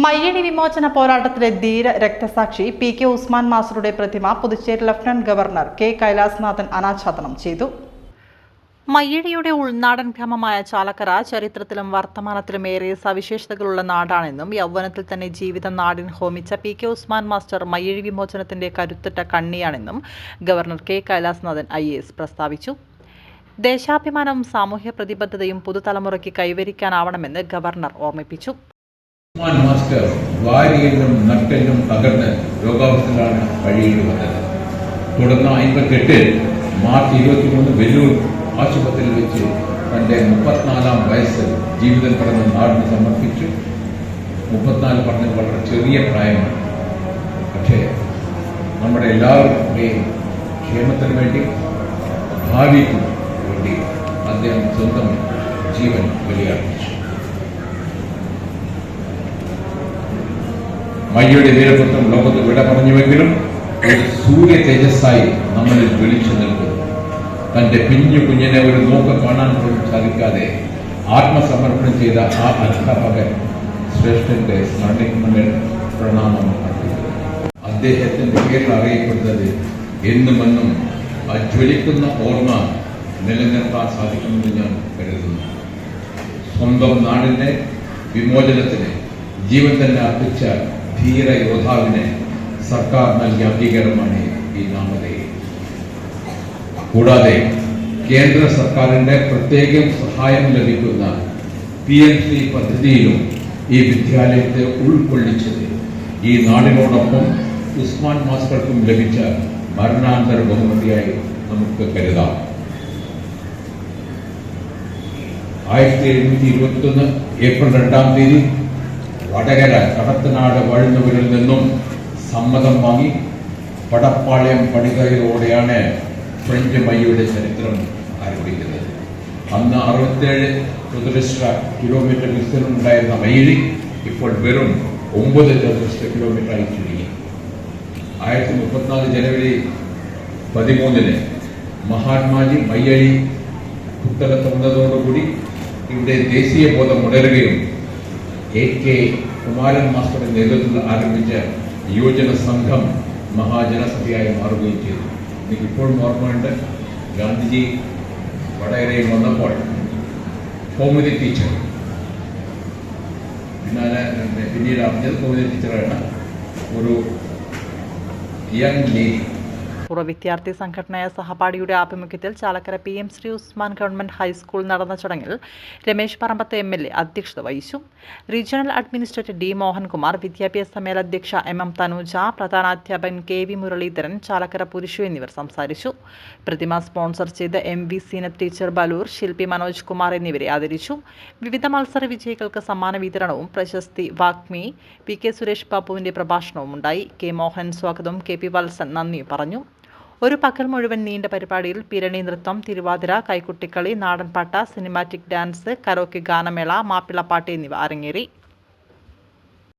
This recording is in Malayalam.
മയ്യടി വിമോചന പോരാട്ടത്തിലെ ധീര രക്തസാക്ഷി പി കെ ഉസ്മാൻ മാസ്റ്ററുടെ പ്രതിമ Puducherry lieutenant governor K Kailasnathan അനാച്ഛാദനം ചെയ്തു. മയ്യടിയുടെ ഉൾനാടൻ ഗ്രാമമായ ചാലക്കര ചരിത്രത്തിലും വർത്തമാനത്തിലും ഏറെ സവിശേഷതകളുള്ള നാടാണെന്നും യൗവനത്തിൽ തന്നെ ജീവിതം നാടിന് ഹോമിച്ച P K Usman master Mayyazhi വിമോചനത്തിന്റെ കരുത്തുറ്റ കണ്ണിയാണെന്നും ഗവർണർ കെ കൈലാസ്നാഥൻ ഐ പ്രസ്താവിച്ചു. ദേശാഭിമാനവും സാമൂഹ്യ പ്രതിബദ്ധതയും പുതുതലമുറയ്ക്ക് കൈവരിക്കാനാവണമെന്ന് ഗവർണർ ഓർമ്മിപ്പിച്ചു. ഉസ്മാൻ മാസ്റ്റർ വാരിയെന്നും നട്ടെന്നും തകർന്ന് രോഗാവസ്ഥയിലാണ് വഴിയിൽ വന്നത് തുടർന്ന് അമ്പത്തെട്ടിൽ മാർച്ച് ഇരുപത്തിമൂന്ന് വെല്ലൂർ ആശുപത്രിയിൽ വെച്ച് തന്റെ മുപ്പത്തിനാലാം വയസ്സിൽ ജീവിതം കടന്ന് നാടിന് സമർപ്പിച്ചു. മുപ്പത്തിനാല് പറഞ്ഞത് വളരെ ചെറിയ പ്രായമാണ്. പക്ഷേ നമ്മുടെ എല്ലാവരുടെയും ക്ഷേമത്തിന് വേണ്ടി ഭാവിക്ക് വേണ്ടി അദ്ദേഹം സ്വന്തം ജീവൻ ബലിയർപ്പിച്ചു. മയ്യയുടെ വീരപത്രം ലോകത്ത് വിട പറഞ്ഞുവെങ്കിലും ഒരു സൂര്യ തേജസ്സായി നമ്മളിൽ വിളിച്ചു നിൽക്കുന്നു. തന്റെ പിഞ്ഞു കുഞ്ഞിനെ ഒരു നോക്ക് കാണാൻ പോലും സാധിക്കാതെ ആത്മസമർപ്പണം ചെയ്ത ആ അധ്യാപകൻ ശ്രേഷ്ഠന്റെ സ്മരണയ്ക്ക് പ്രണാമം അദ്ദേഹത്തിന്റെ പേരിൽ അറിയപ്പെടുന്നത് എന്നും എന്നും ആ ജ്വലിക്കുന്ന ഓർമ്മ നിലനിർത്താൻ സാധിക്കുമെന്ന് ഞാൻ കരുതുന്നു. സ്വന്തം നാടിന്റെ വിമോചനത്തിന് ജീവൻ തന്നെ അർപ്പിച്ച ധീര യോദ്ധാവിന് സർക്കാർ നൽകിയ അംഗീകാരമാണ് ഈ നാമധേയം. കൂടാതെ കേന്ദ്ര സർക്കാരിന്റെ പ്രത്യേകം സഹായം ലഭിക്കുന്ന പി എം സി പദ്ധതിയിലും ഈ വിദ്യാലയത്തെ ഉൾക്കൊള്ളിച്ചത് ഈ നാടിനോടൊപ്പം ഉസ്മാൻ മാസ്റ്റർക്കും ലഭിച്ച മരണാന്തര ബഹുമതിയായി നമുക്ക് കരുതാം. ആയിരത്തി എഴുന്നൂറ്റി ഇരുപത്തി ഒന്ന് ഏപ്രിൽ രണ്ടാം തീയതി വടകര കടത്തനാട് വഴുന്നവരിൽ നിന്നും സമ്മതം വാങ്ങി പടപ്പാളയം പണികയിലൂടെയാണ് ഫ്രഞ്ച് മയ്യയുടെ ചരിത്രം ആരംഭിക്കുന്നത് അന്ന് അറുപത്തേഴ് ചതുരശ്ര കിലോമീറ്റർ വിസ്തീർണം ഉണ്ടായിരുന്ന മയ്യഴി ഇപ്പോൾ വെറും ഒമ്പത് ചതുരശ്ര കിലോമീറ്റർ ആയി ചുരുങ്ങി ആയിരത്തി മുപ്പത്തിനാല് ജനുവരി പതിമൂന്നിന് മഹാത്മാജി മയ്യഴി പുസ്തകം തുറന്നതോടുകൂടി ഇവിടെ ദേശീയ ബോധം ഉണരുകയും എ കെ കുമാരൻ മാസ്റ്ററുടെ നേതൃത്വത്തിൽ ആരംഭിച്ച യുവജന സംഘം മഹാജനസഭയായി മാറുകയും ചെയ്തു. എനിക്ക് ഇപ്പോഴും ഓർമ്മയുണ്ട്. ഗാന്ധിജി വടകരയിൽ വന്നപ്പോൾ കൗമുദി ടീച്ചർ പിന്നാലെ പിന്നീട് അറിഞ്ഞത് കൗമുദി ടീച്ചറാണ് ഒരു യങ് ലേഡി പൂർവ വിദ്യാർത്ഥി സംഘടനയായ സഹപാഠിയുടെ ആഭിമുഖ്യത്തിൽ Chalakkara P M Shri Usman government high school നടന്ന ചടങ്ങിൽ Ramesh Parambath M L A അധ്യക്ഷത വഹിച്ചു. റീജിയണൽ അഡ്മിനിസ്ട്രേറ്റർ ഡി മോഹൻകുമാർ വിദ്യാഭ്യാസ മേലധ്യക്ഷ എം എം തനൂജ പ്രധാനാധ്യാപകൻ കെ വി മുരളീധരൻ ചാലക്കര പുരുഷു എന്നിവർ സംസാരിച്ചു. പ്രതിമ സ്പോൺസർ ചെയ്ത M V Seenath teacher Balur ശില്പി മനോജ് കുമാർ എന്നിവരെ ആദരിച്ചു. വിവിധ മത്സര വിജയികൾക്ക് സമ്മാന വിതരണവും പ്രശസ്തി വാഗ്മി പി കെ സുരേഷ് ബാബുവിന്റെ പ്രഭാഷണവും ഉണ്ടായി. കെ മോഹൻ സ്വാഗതവും കെ പി വത്സൻ നന്ദി പറഞ്ഞു. ഒരു പകൽ മുഴുവൻ നീണ്ട പരിപാടിയിൽ പിരണി നൃത്തം തിരുവാതിര കൈക്കുട്ടിക്കളി നാടൻപാട്ട സിനിമാറ്റിക് ഡാൻസ് കരോക്കി ഗാനമേള മാപ്പിളപ്പാട്ട് എന്നിവ അരങ്ങേറി.